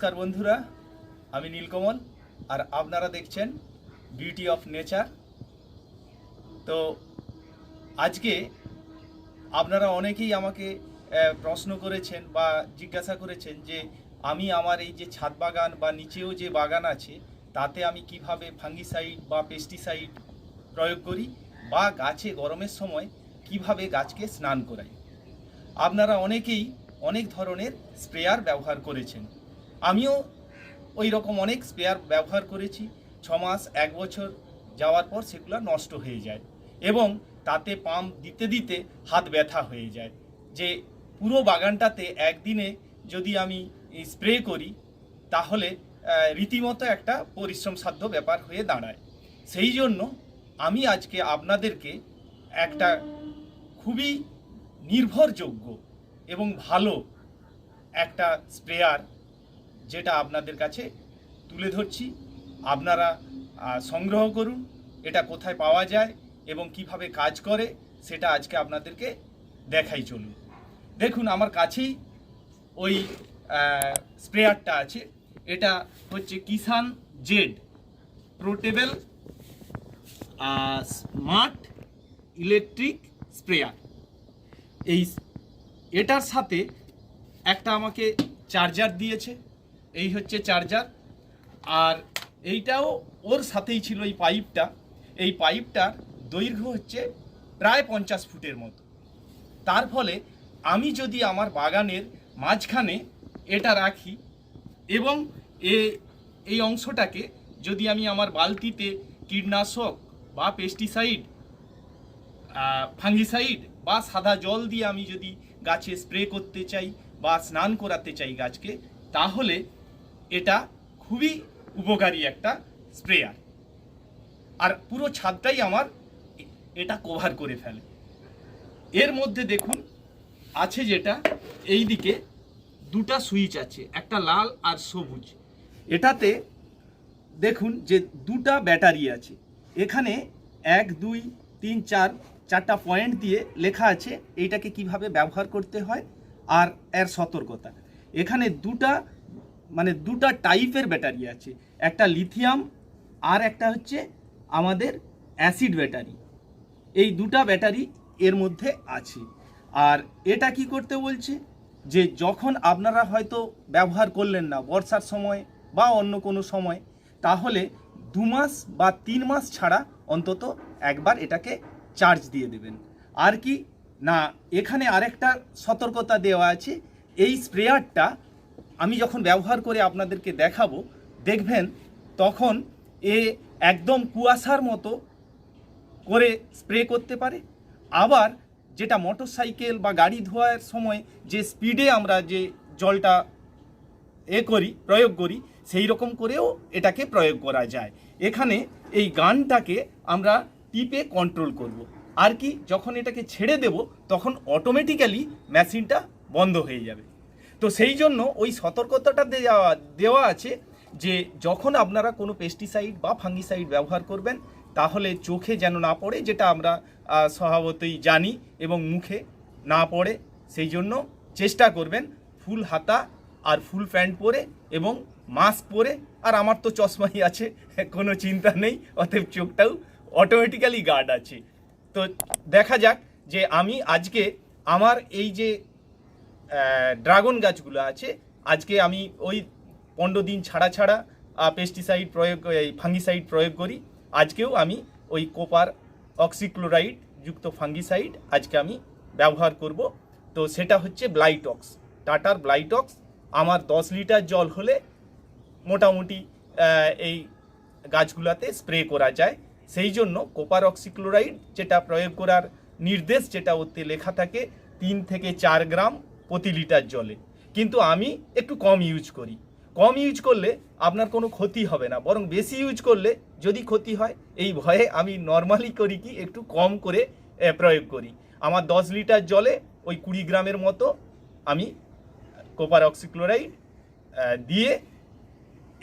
নমস্কার বন্ধুরা, আমি নীলকমল আর আপনারা দেখছেন বিউটি অফ নেচার তো আজকে আপনারা অনেকেই আমাকে প্রশ্ন করেছেন বা জিজ্ঞাসা করেছেন যে আমি আমার এই যে ছাদ বাগান বা নিচেও যে বাগান আছে, তাতে আমি কীভাবে ফাঙ্গিসাইড বা পেস্টিসাইড প্রয়োগ করি বা গাছে গরমের সময় কীভাবে গাছকে স্নান করাই? আপনারা অনেকেই অনেক ধরনের স্প্রেয়ার ব্যবহার করেছেন। আমিও ওই রকম অনেক স্প্রেয়ার ব্যবহার করেছি। ছ মাস, এক বছর যাওয়ার পর সেগুলো নষ্ট হয়ে যায় এবং তাতে পাম্প দিতে দিতে হাত ব্যথা হয়ে যায়। যে পুরো বাগানটাতে একদিনে যদি আমি স্প্রে করি, তাহলে রীতিমতো একটা পরিশ্রম সাধ্য ব্যাপার হয়ে দাঁড়ায়। সেই জন্য আমি আজকে আপনাদেরকে একটা খুবই নির্ভরযোগ্য এবং ভালো একটা স্প্রেয়ার যেটা আপনাদের কাছে তুলে ধরছি, আপনারা সংগ্রহ করুন, এটা কোথায় পাওয়া যায় এবং কীভাবে কাজ করে, সেটা আজকে আপনাদেরকে দেখাই চলুন। দেখুন, আমার কাছেই ওই স্প্রেয়ারটা আছে। এটা হচ্ছে Kishan Z portable smart electric sprayer. এই, এটার সাথে একটা আমাকে চার্জার দিয়েছে। এই হচ্ছে চার্জার আর এইটাও ওর সাথেই ছিল এই পাইপটা। এই পাইপটার দৈর্ঘ্য হচ্ছে প্রায় পঞ্চাশ ফুটের মতো। তার ফলে আমি যদি আমার বাগানের মাঝখানে এটা রাখি এবং এ, এই অংশটাকে যদি আমি আমার বালতিতে কীটনাশক বা পেস্টিসাইড ফাঙ্গিসাইড বা সাদা জল দিয়ে আমি যদি গাছে স্প্রে করতে চাই বা স্নান করাতে চাই গাছকে, তাহলে এটা খুবই উপকারী একটা স্প্রেয়ার। আর পুরো ছাদটাই আমার এটা কভার করে ফেলে। এর মধ্যে দেখুন, আছে যেটা এই দিকে দুটা সুইচ আছে, একটা লাল আর সবুজ। এটাতে দেখুন যে দুটা ব্যাটারি আছে। এখানে এক, দুই, তিন, চার, চারটা পয়েন্ট দিয়ে লেখা আছে, এইটাকে কীভাবে ব্যবহার করতে হয়, আর এর সতর্কতা। এখানে দুটা মানে দুটা টাইপের ব্যাটারি আছে। একটা লিথিয়াম আর একটা হচ্ছে আমাদের অ্যাসিড ব্যাটারি এই দুটা ব্যাটারি এর মধ্যে আছে। আর এটা কি করতে বলছে? যে যখন আপনারা হয়তো ব্যবহার করলেন না বর্ষার সময় বা অন্য কোনো সময়, তাহলে দু মাস বা তিন মাস ছাড়া অন্তত একবার এটাকে চার্জ দিয়ে দেবেন। আর কি? না, এখানে আরেকটা সতর্কতা দেওয়া আছে। এই স্প্রেয়ারটা আমি যখন ব্যবহার করে আপনাদেরকে দেখাবো, দেখবেন তখন এ একদম কুয়াশার মতো করে স্প্রে করতে পারে। আবার যেটা মোটর সাইকেল বা গাড়ি ধোয়ার সময় যে স্পিডে আমরা যে জলটা এ করি, প্রয়োগ করি, সেই রকম করেও এটাকে প্রয়োগ করা যায়। এখানে এই গানটাকে আমরা টিপে কন্ট্রোল করব। আর কি, যখন এটাকে ছেড়ে দেব, তখন অটোমেটিক্যালি মেশিনটা বন্ধ হয়ে যাবে। তো সেই জন্য ওই সতর্কতাটা দেওয়া দেওয়া আছে যে যখন আপনারা কোনো পেস্টিসাইড বা ফাঙ্গিসাইড ব্যবহার করবেন, তাহলে চোখে যেন না পড়ে, যেটা আমরা স্বভাবতই জানি এবং মুখে না পড়ে, সেই জন্য চেষ্টা করবেন ফুল হাতা আর ফুল প্যান্ট পরে এবং মাস্ক পরে। আর আমার তো চশমাই আছে, কোনো চিন্তা নেই, অতএব চোখটাও অটোমেটিক্যালি গার্ড আছে। তো দেখা যাক যে আমি আজকে আমার এই যে ড্রাগন গাছগুলো আছে। আজকে আমি ওই পনেরো দিন ছাড়া ছাড়া পেস্টিসাইড প্রয়োগ, এই ফাঙ্গিসাইড প্রয়োগ করি। আজকেও আমি ওই কোপার অক্সিক্লোরাইড যুক্ত ফাঙ্গিসাইড আজকে আমি ব্যবহার করব। তো সেটা হচ্ছে ব্লাইটক্স টাটার ব্লাইটক্স আমার দশ লিটার জল হলে মোটামুটি এই গাছগুলোতে স্প্রে করা যায়। সেই জন্য কোপার অক্সিক্লোরাইড যেটা প্রয়োগ করার নির্দেশ যেটা ওতে লেখা থাকে, তিন থেকে চার গ্রাম প্রতি লিটার জলে। কিন্তু আমি একটু কম ইউজ করি। কম ইউজ করলে আপনার কোনো ক্ষতি হবে না। বরং বেশি ইউজ করলে যদি ক্ষতি হয়, এই ভয়ে আমি নর্মালি করি কি, একটু কম করে প্রয়োগ করি। আমার দশ লিটার জলে ওই কুড়ি গ্রামের মতো আমি কোপার অক্সিক্লোরাইড দিয়ে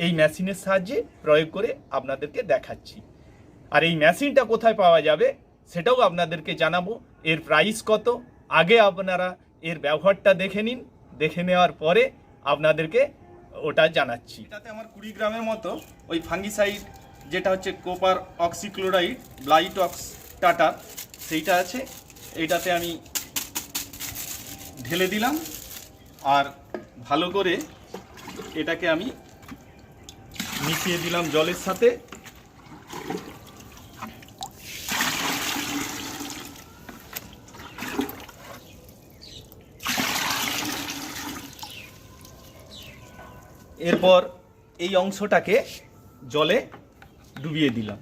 এই মেশিনের সাহায্যে প্রয়োগ করে আপনাদেরকে দেখাচ্ছি। আর এই মেশিনটা কোথায় পাওয়া যাবে, সেটাও আপনাদেরকে জানাব। এর প্রাইস কত? আগে আপনারা এর ব্যবহারটা দেখে নিন, দেখে নেওয়ার পরে আপনাদেরকে ওটা জানাচ্ছি। এটাতে আমার কুড়ি গ্রামের মতো ওই ফাঙ্গিসাইড, যেটা হচ্ছে copper oxychloride, Blitox Tata, সেইটা আছে। এইটাতে আমি ঢেলে দিলাম আর ভালো করে এটাকে আমি মিশিয়ে দিলাম জলের সাথে। এরপর এই অংশটাকে জলে ডুবিয়ে দিলাম।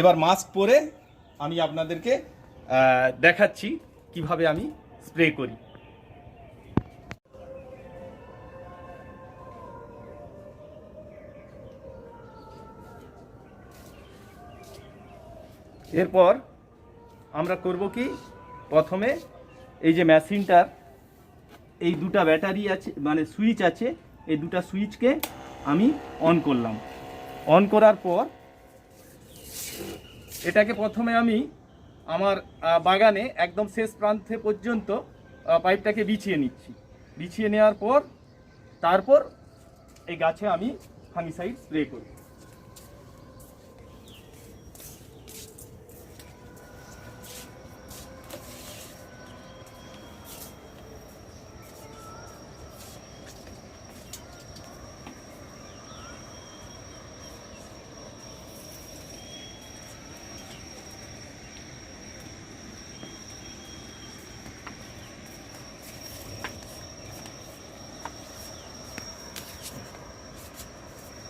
এবার মাস্ক পরে আমি আপনাদেরকে দেখাচ্ছি কীভাবে আমি স্প্রে করি। এরপর আমরা করব কি? প্রথমে এই যে মেশিনটার এই দুটা ব্যাটারি আছে মানে সুইচ আছে, এই দুটা সুইচকে আমি অন করলাম। অন করার পর এটাকে প্রথমে আমি আমার বাগানে একদম শেষ প্রান্তে পর্যন্ত পাইপটাকে বিছিয়ে নিচ্ছি। বিছিয়ে নেওয়ার পর, তারপর এই গাছে আমি ফাঙ্গিসাইড স্প্রে করি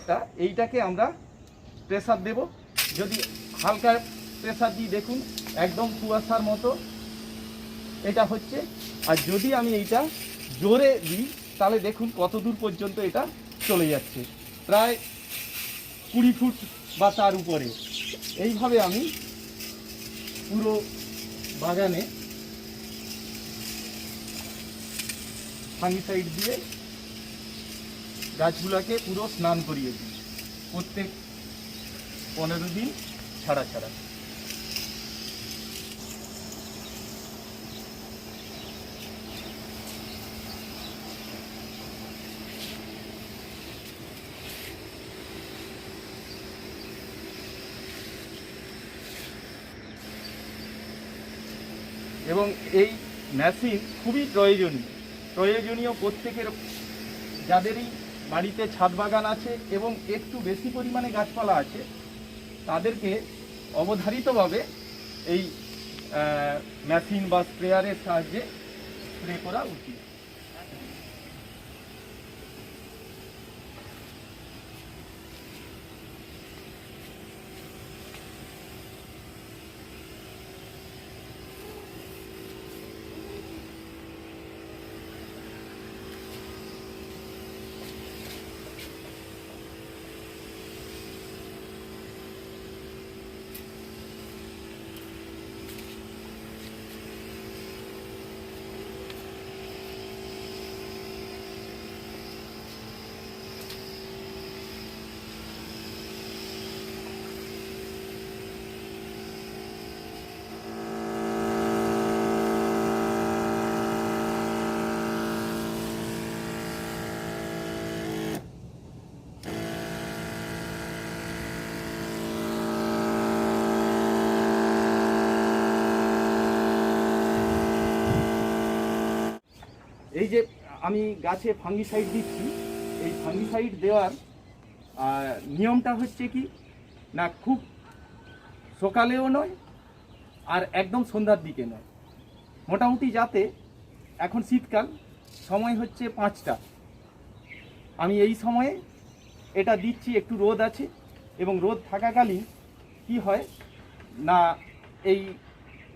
তা এইটাকে আমরা প্রেসার দেব। যদি হালকা প্রেসার দিয়ে দেখুন, একদম কুয়াশার মতো এটা হচ্ছে। আর যদি আমি এইটা জোরে দিই, তাহলে দেখুন কত দূর পর্যন্ত এটা চলে যাচ্ছে। প্রায় কুড়ি ফুট বা তার উপরে। এইভাবে আমি পুরো বাগানে ফাঙ্গিসাইড দিয়ে গাছগুলোকে পুরো স্নান করিয়ে দিই। প্রত্যেক পনেরো দিন ছাড়া ছাড়া। এবং এই মেশিন খুবই প্রয়োজনীয়। প্রয়োজনীয় প্রত্যেকের যাদেরই বাড়িতে ছাদ বাগান আছে এবং একটু বেশি পরিমাণে গাছপালা আছে, তাদেরকে অবধারিতভাবে এই মেশিন বা স্প্রেয়ারের সাহায্যে স্প্রে করা উচিত এই যে আমি গাছে ফাঙ্গিসাইড দিচ্ছি। এই ফাঙ্গিসাইড দেওয়ার নিয়মটা হচ্ছে কি, না খুব সকালেও নয়, আর একদম সন্ধ্যার দিকে নয়। মোটামুটি যাতে এখন শীতকাল, সময় হচ্ছে পাঁচটা। আমি এই সময়ে এটা দিচ্ছি, একটু রোদ আছে, এবং রোদ থাকাকালীন কি হয়, না এই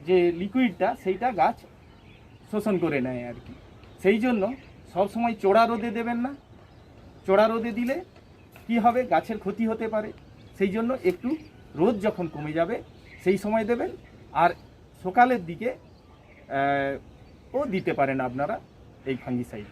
যে লিকুইডটা সেইটা গাছ শোষণ করে নেয় আর কি। সেই জন্য সব সময় চোড়া রোদে দেবেন না। চোড়া রোদে দিলে কি হবে? গাছের ক্ষতি হতে পারে। সেই জন্য একটু রোদ যখন কমে যাবে, সেই সময় দেবেন। আর সকালের দিকে ও দিতে পারেন আপনারা এই ফাঙ্গিসাইড।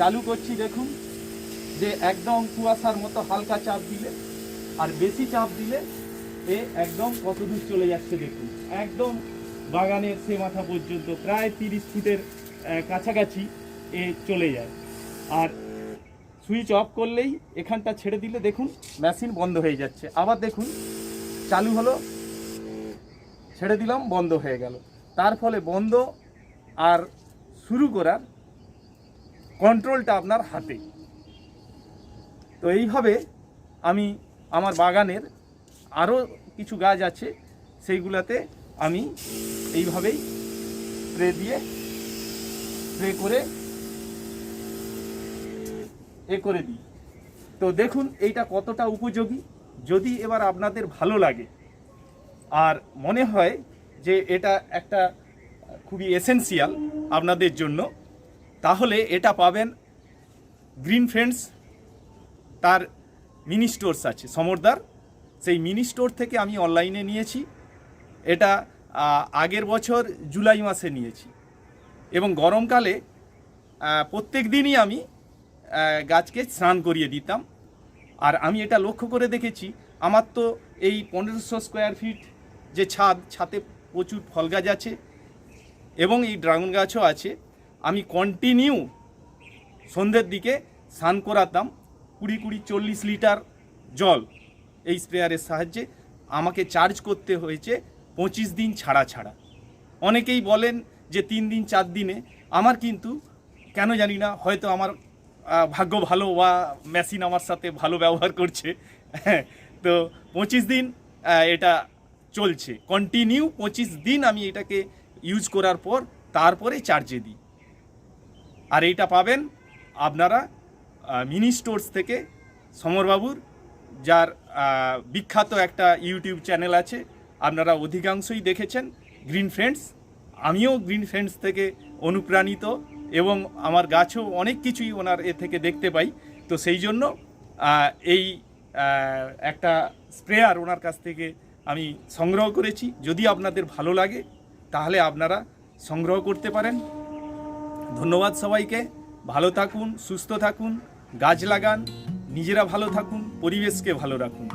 চালু করছি দেখুন, যে একদম কুয়াশার মতো হালকা চাপ দিলে, আর বেশি চাপ দিলে এ একদম কত দূর চলে যাচ্ছে দেখুন। একদম বাগানের সে মাথা পর্যন্ত, প্রায় তিরিশ ফুটের কাছাকাছি এ চলে যায়। আর সুইচ অফ করলেই এখানটা ছেড়ে দিলে দেখুন, মেশিন বন্ধ হয়ে যাচ্ছে। আবার দেখুন, চালু হলো, ছেড়ে দিলাম, বন্ধ হয়ে গেল। তার ফলে বন্ধ আর শুরু করার কন্ট্রোলটা আপনার হাতে। তো এইভাবে আমি আমার বাগানের আরও কিছু গাছ আছে, সেইগুলাতে আমি এইভাবেই স্প্রে দিয়ে স্প্রে করে এ করে দিই। তো দেখুন, এইটা কতটা উপযোগী। যদি এবার আপনাদের ভালো লাগে, আর মনে হয় যে এটা একটা খুবই এসেনশিয়াল আপনাদের জন্য তাহলে এটা পাবেন গ্রিন ফ্রেন্ডস, তার মিনি স্টোরস আছে, সমরদার। সেই মিনি স্টোর থেকে আমি অনলাইনে নিয়েছি। এটা আগের বছর জুলাই মাসে নিয়েছি। এবং গরমকালে প্রত্যেক দিনই আমি গাছকে স্নান করিয়ে দিতাম। আর আমি এটা লক্ষ্য করে দেখেছি, আমার তো এই পনেরোশো স্কোয়ার ফিট যে ছাদ ছাদে প্রচুর ফল গাছ আছে। এবং এই ড্রাগন গাছও আছে। আমি কন্টিনিউ সন্ধ্যের দিকে স্নান করাতাম কুড়ি কুড়ি চল্লিশ লিটার জল এই স্প্রেয়ারের সাহায্যে। আমাকে চার্জ করতে হয়েছে পঁচিশ দিন ছাড়া ছাড়া। অনেকেই বলেন যে তিন দিন, চার দিনে। আমার কিন্তু কেন জানি না, হয়তো আমার ভাগ্য ভালো বা মেশিন আমার সাথে ভালো ব্যবহার করছে। হ্যাঁ তো পঁচিশ দিন এটা চলছে। কন্টিনিউ পঁচিশ দিন আমি এটাকে ইউজ করার পর, তারপরে চার্জে দিই। আর এইটা পাবেন আপনারা মিনি স্টোর্স থেকে সমরবাবুর যার বিখ্যাত একটা ইউটিউব চ্যানেল আছে, আপনারা অধিকাংশই দেখেছেন, গ্রিন ফ্রেন্ডস। আমিও গ্রিন ফ্রেন্ডস থেকে অনুপ্রাণিত এবং আমার গাছও অনেক কিছুই ওনার এ থেকে দেখতে পাই। তো সেই জন্য এই একটা স্প্রেয়ার ওনার কাছ থেকে আমি সংগ্রহ করেছি। যদি আপনাদের ভালো লাগে, তাহলে আপনারা সংগ্রহ করতে পারেন। ধন্যবাদ সবাইকে। ভালো থাকুন সুস্থ থাকুন গাছ লাগান নিজেরা ভালো থাকুন পরিবেশকে ভালো রাখুন।